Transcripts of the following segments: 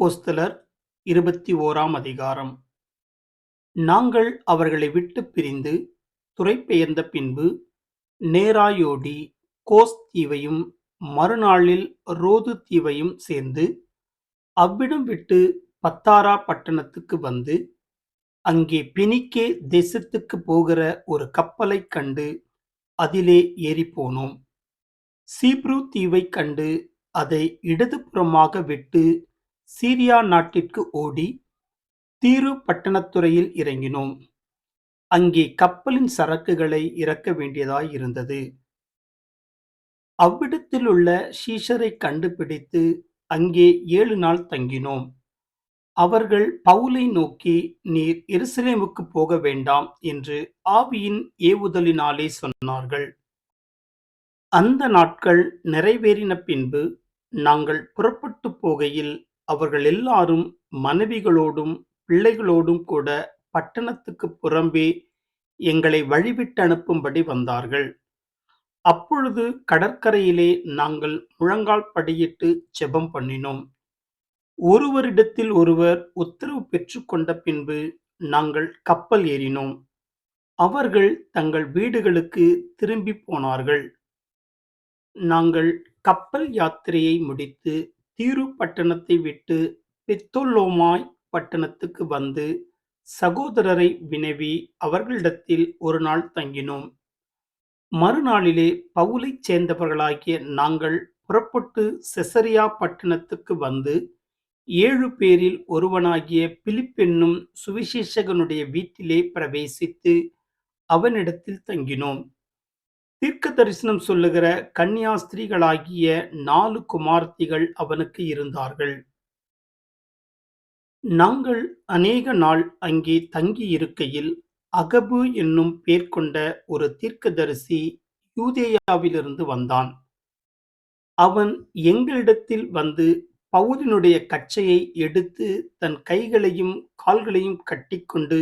அப்போஸ்தலர் இருபத்தி ஓராம் அதிகாரம். நாங்கள் அவர்களை விட்டுப் பிரிந்து துறைபெயர்ந்த பின்பு நேராயோடி கோஸ் தீவையும் மறுநாளில் ரோது தீவையும் சேர்ந்து அவ்விடம் விட்டு பத்தாரா பட்டணத்துக்கு வந்து அங்கே பினிக்கே தேசத்துக்கு போகிற ஒரு கப்பலைக் கண்டு அதிலே ஏறிப்போனோம். சீப்ரு தீவைக் கண்டு அதை இடதுபுறமாக விட்டு சீரியா நாட்டிற்கு ஓடி தீரு பட்டணத்துறையில் இறங்கினோம். அங்கே கப்பலின் சரக்குகளை இறக்க வேண்டியதாயிருந்தது அவ்விடத்திலுள்ள ஷீஷரை கண்டுபிடித்து அங்கே ஏழு நாள் தங்கினோம். அவர்கள் பவுலை நோக்கி நீர் எருசலேமுக்கு போக வேண்டாம் என்று ஆவியின் ஏவுதலினாலே சொன்னார்கள். அந்த நாட்கள் நிறைவேறின பின்பு நாங்கள் புறப்பட்டு போகையில் அவர்கள் எல்லாரும் மனைவிகளோடும் பிள்ளைகளோடும் கூட பட்டணத்துக்கு புறம்பே எங்களை வழிவிட்டு அனுப்பும்படி வந்தார்கள். அப்பொழுது கடற்கரையிலே நாங்கள் முழங்கால் படியிட்டு ஜெபம் பண்ணினோம். ஒருவரிடத்தில் ஒருவர் உத்தரவு பெற்றுக்கொண்ட பின்பு நாங்கள் கப்பல் ஏறினோம். அவர்கள் தங்கள் வீடுகளுக்கு திரும்பிப் போனார்கள். நாங்கள் கப்பல் யாத்திரையை முடித்து தீரு பட்டணத்தை விட்டு பித்தொல்லோமாய் பட்டணத்துக்கு வந்து சகோதரரை வினவி அவர்களிடத்தில் ஒரு நாள் தங்கினோம். மறுநாளிலே பவுலைச் சேர்ந்தவர்களாகிய நாங்கள் புறப்பட்டு செசரியா பட்டணத்துக்கு வந்து ஏழு பேரில் ஒருவனாகிய பிலிப்பென்னும் சுவிசேஷகனுடைய வீட்டிலே பிரவேசித்து அவனிடத்தில் தங்கினோம். தீர்க்க தரிசனம் சொல்லுகிற கன்னியாஸ்திரிகளாகிய நாலு குமார்த்திகள் அவனுக்கு இருந்தார்கள். நாங்கள் அநேக நாள் அங்கே தங்கி இருக்கையில் அகபு என்னும் பேர் கொண்ட ஒரு தீர்க்கதரிசி யூதேயாவிலிருந்து வந்தான். அவன் எங்களிடத்தில் வந்து பவுலினுடைய கச்சையை எடுத்து தன் கைகளையும் கால்களையும் கட்டிக்கொண்டு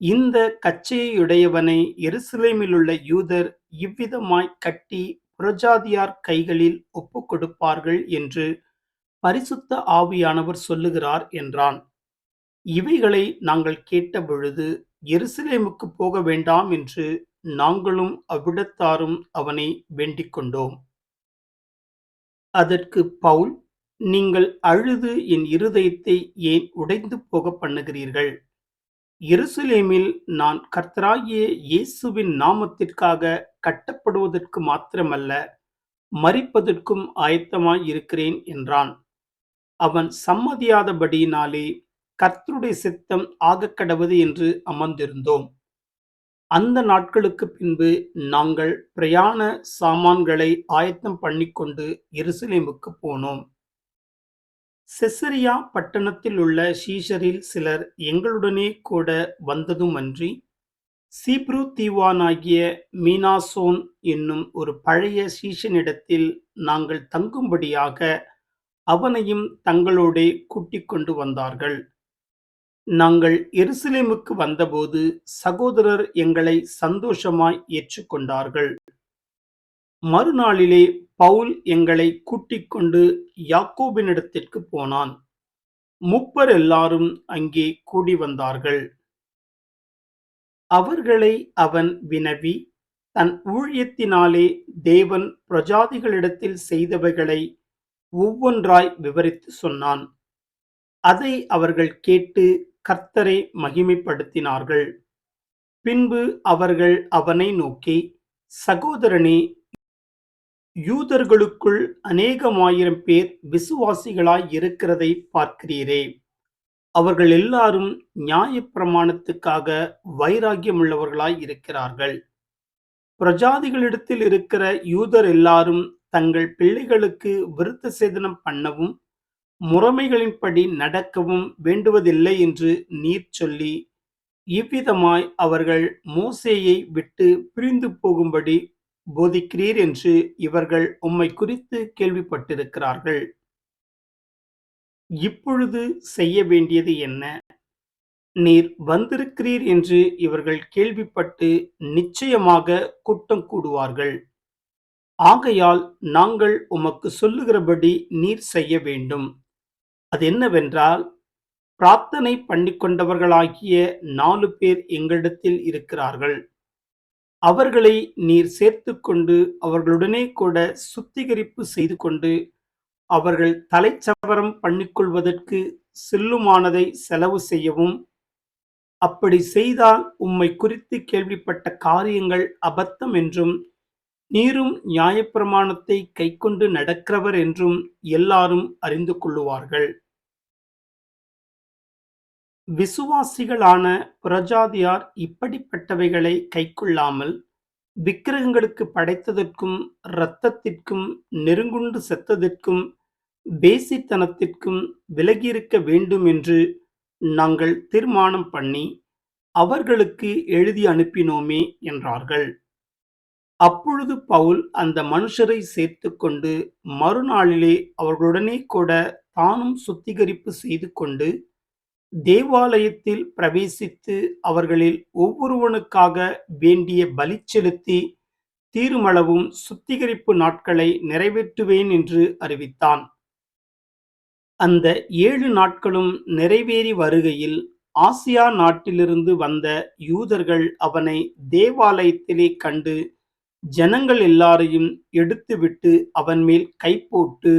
இந்த கச்சையுடையவனை எருசலேமிலுள்ள யூதர் இவ்விதமாய் கட்டி புரஜாதியார் கைகளில் ஒப்பு கொடுப்பார்கள் என்று பரிசுத்த ஆவியானவர் சொல்லுகிறார் என்றான். இவைகளை நாங்கள் கேட்டபொழுது எருசலேமுக்கு போக வேண்டாம் என்று நாங்களும் அவ்விடத்தாரும் அவனை வேண்டிக் கொண்டோம். அதற்கு பவுல் நீங்கள் அழுது என் இருதயத்தை ஏன் உடைந்து போக பண்ணுகிறீர்கள்? எருசலேமில் நான் கர்த்தராகிய இயேசுவின் நாமத்திற்காக கட்டப்படுவதற்கு மாத்திரமல்ல மறிப்பதற்கும் ஆயத்தமாய் இருக்கிறேன் என்றான். அவன் சம்மதியாதபடியினாலே கர்த்தருடைய சித்தம் ஆகக்கடவது என்று அமர்ந்திருந்தோம். அந்த நாட்களுக்கு பின்பு நாங்கள் பிரயாண சாமான்களை ஆயத்தம் பண்ணிக்கொண்டு எருசலேமுக்கு போனோம். செசரியா பட்டணத்தில் உள்ள ஷீஷரில் சிலர் எங்களுடனே கூட வந்ததுமன்றி சீப்ரு தீவானாகிய மீனாசோன் என்னும் ஒரு பழைய சீஷனிடத்தில் நாங்கள் தங்கும்படியாக அவனையும் தங்களோடே கூட்டிக் கொண்டு வந்தார்கள். நாங்கள் எருசலேமுக்கு வந்தபோது சகோதரர் எங்களை சந்தோஷமாய் ஏற்றுக்கொண்டார்கள். மறுநாளிலே பவுல் எங்களை கூட்டிக் கொண்டு யாக்கோபினிடத்திற்கு போனான். முப்பர் எல்லாரும் அங்கே கூடி வந்தார்கள். அவர்களை அவன் வினவி தன் ஊழியத்தினாலே தேவன் பிரஜாதிகளிடத்தில் செய்தவைகளை ஒவ்வொன்றாய் விவரித்து சொன்னான். அதை அவர்கள் கேட்டு கர்த்தரை மகிமைப்படுத்தினார்கள். பின்பு அவர்கள் அவனை நோக்கி சகோதரனே யூதர்களுக்குள் அநேகமாயிரம் பேர் விசுவாசிகளாய் இருக்கிறதை பார்க்கிறீரே. அவர்கள் எல்லாரும் நியாயப்பிரமாணத்துக்காக வைராக்கியமுள்ளவர்களாய் இருக்கிறார்கள். பிரஜாதிகளிடத்தில் இருக்கிற யூதர் எல்லாரும் தங்கள் பிள்ளைகளுக்கு விருத்த சேதனம் பண்ணவும் முறைமைகளின்படி நடக்கவும் வேண்டுவதில்லை என்று நீர் சொல்லி இவ்விதமாய் அவர்கள் மோசேயை விட்டு பிரிந்து போகும்படி போதிக்கிறீர் என்று இவர்கள் உம்மை குறித்து கேள்விப்பட்டிருக்கிறார்கள். இப்பொழுது செய்ய வேண்டியது என்ன? நீர் வந்திருக்கிறீர் என்று இவர்கள் கேள்விப்பட்டு நிச்சயமாக கூட்டம் கூடுவார்கள். ஆகையால் நாங்கள் உமக்கு சொல்லுகிறபடி நீர் செய்ய வேண்டும். அது என்னவென்றால் பிரார்த்தனை பண்ணிக்கொண்டவர்களாகிய நாலு பேர் எங்களிடத்தில் இருக்கிறார்கள். அவர்களை நீர் சேர்த்துக்கொண்டு அவர்களுடனே கூட சுத்திகரிப்பு செய்து கொண்டு அவர்கள் தலைச்சவரம் பண்ணிக்கொள்வதற்கு செல்லுமானதை செலவு செய்யவும் அப்படி செய்தால் உம்மை குறித்து கேள்விப்பட்ட காரியங்கள் அபத்தம் என்றும் நீரும் நியாயப்பிரமாணத்தை கைக்கொண்டு நடக்கிறவர் என்றும் எல்லாரும் அறிந்து கொள்ளுவார்கள். விசுவாசிகளான புரஜாதியார் இப்படிப்பட்டவைகளை கைக்கொள்ளாமல் விக்கிரகங்களுக்கு படைத்ததற்கும் இரத்தத்திற்கும் நெருங்குண்டு செத்ததற்கும் பேசித்தனத்திற்கும் விலகியிருக்க வேண்டும் என்று நாங்கள் தீர்மானம் பண்ணி அவர்களுக்கு எழுதி அனுப்பினோமே என்றார்கள். அப்பொழுது பவுல் அந்த மனுஷரை சேர்த்து கொண்டு மறுநாளிலே அவர்களுடனே கூட தானும் சுத்திகரிப்பு செய்து கொண்டு தேவாலயத்தில் பிரவேசித்து அவர்களில் ஒவ்வொருவனுக்காக வேண்டிய பலி செலுத்தி தீருமளவும் சுத்திகரிப்பு நாட்களை நிறைவேற்றுவேன் என்று அறிவித்தான். அந்த ஏழு நாட்களும் நிறைவேறி வருகையில் ஆசியா நாட்டிலிருந்து வந்த யூதர்கள் அவனை தேவாலயத்திலே கண்டு ஜனங்கள் எல்லாரையும் எடுத்துவிட்டு அவன் மேல் கைப்போட்டு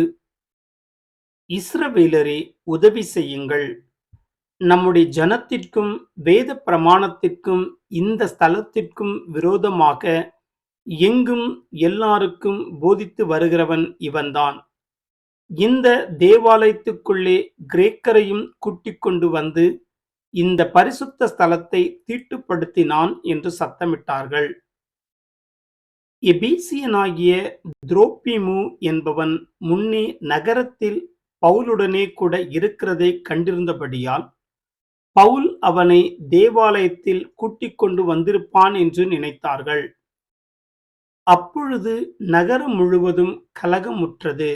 இஸ்ரவேலரே உதவி செய்யுங்கள். நம்முடைய ஜனத்திற்கும் வேத பிரமாணத்திற்கும் இந்த ஸ்தலத்திற்கும் விரோதமாக எங்கும் எல்லாருக்கும் போதித்து வருகிறவன் இவன்தான். இந்த தேவாலயத்துக்குள்ளே கிரேக்கரையும் கூட்டிக் கொண்டு வந்து இந்த பரிசுத்த ஸ்தலத்தை தீட்டுப்படுத்தினான் என்று சத்தமிட்டார்கள். எபீசியனாகிய துரோப்பிமு என்பவன் முன்னே நகரத்தில் பவுலுடனே கூட இருக்கிறதை கண்டிருந்தபடியால் பவுல் அவனை தேவாலயத்தில் கூட்டிக் கொண்டு வந்திருப்பான் என்று நினைத்தார்கள். அப்பொழுது நகரம் முழுவதும் கலகமுற்றது.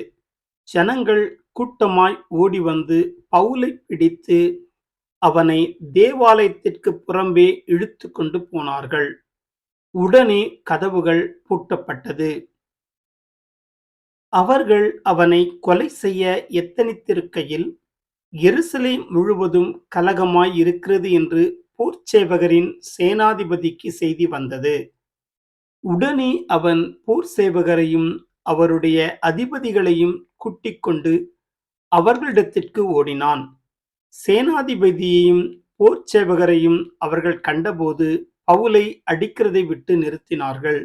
ஜனங்கள் கூட்டமாய் ஓடி வந்து பவுலை பிடித்து அவனை தேவாலயத்திற்கு புறம்பே இழுத்து கொண்டு போனார்கள். உடனே கதவுகள் பூட்டப்பட்டது. அவர்கள் அவனை கொலை செய்ய எத்தனித்திருக்கையில் எருசலேம் முழுவதும் கலகமாய் இருக்கிறது என்று போர்ச்சேவகரின் சேனாதிபதிக்கு செய்தி வந்தது. உடனே அவன் போர் சேவகரையும் அவருடைய அதிபதிகளையும் கூட்டிக் கொண்டு அவர்களிடத்திற்கு ஓடினான். சேனாதிபதியையும் போர்ச்சேவகரையும் அவர்கள் கண்டபோது பவுலை அடிக்கிறதை விட்டு நிறுத்தினார்கள்.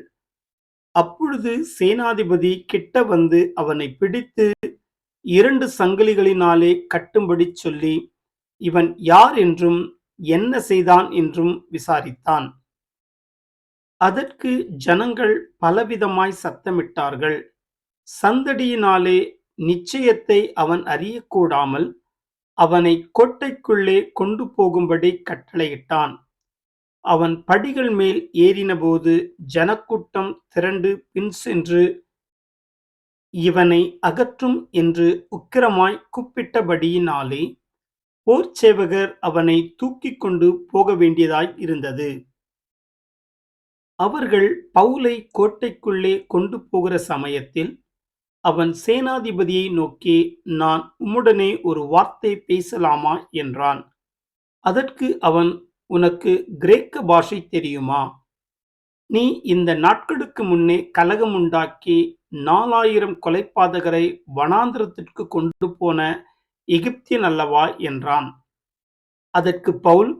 அப்பொழுது சேனாதிபதி கிட்ட வந்து அவனை பிடித்து இரண்டு சங்கிலிகளினாலே கட்டும்படி சொல்லி இவன் யார் என்றும் என்ன செய்தான் என்றும் விசாரித்தான். அதற்கு ஜனங்கள் பலவிதமாய் சத்தமிட்டார்கள். சந்தடியினாலே நிச்சயத்தை அவன் அறியக்கூடாமல் அவனை கோட்டைக்குள்ளே கொண்டு போகும்படி கட்டளையிட்டான். அவன் படிகள் மேல் ஏறினபோது ஜனக்கூட்டம் திரண்டு பின் சென்று இவனை அகற்றும் என்று உக்கிரமாய் கூப்பிட்டபடியினாலே போர்ச்சேவகர் அவனை தூக்கிக் கொண்டு போக வேண்டியதாய் இருந்தது. அவர்கள் பவுலை கோட்டைக்குள்ளே கொண்டு போகிற சமயத்தில் அவன் சேனாதிபதியை நோக்கி நான் உம்முடனே ஒரு வார்த்தை பேசலாமா? என்றான். அதற்கு அவன் உனக்கு கிரேக்க பாஷை தெரியுமா? நீ இந்த நாட்களுக்கு முன்னே கலகம் உண்டாக்கி நாலாயிரம் கொலைப்பாதகரை வனாந்திரத்திற்கு கொண்டு போன எகிப்தியன் அல்லவா என்றான். அதற்கு பவுல்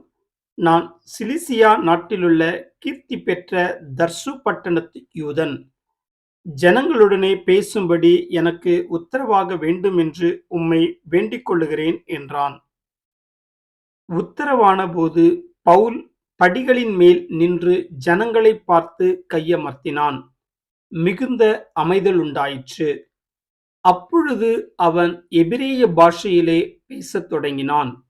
நான் சிலிசியா நாட்டிலுள்ள கீர்த்தி பெற்ற தர்சு பட்டணத்து யூதன் ஜனங்களுடனே பேசும்படி எனக்கு உத்தரவாக வேண்டும் என்று உம்மை வேண்டிக் கொள்ளுகிறேன் என்றான். உத்தரவான போது பவுல் படிகளின் மேல் நின்று ஜனங்களை பார்த்து கையமர்த்தினான். மிகுந்த அமைதல் அப்பொழுது அவன் எபிரேய பாஷையிலே பேசத் தொடங்கினான்.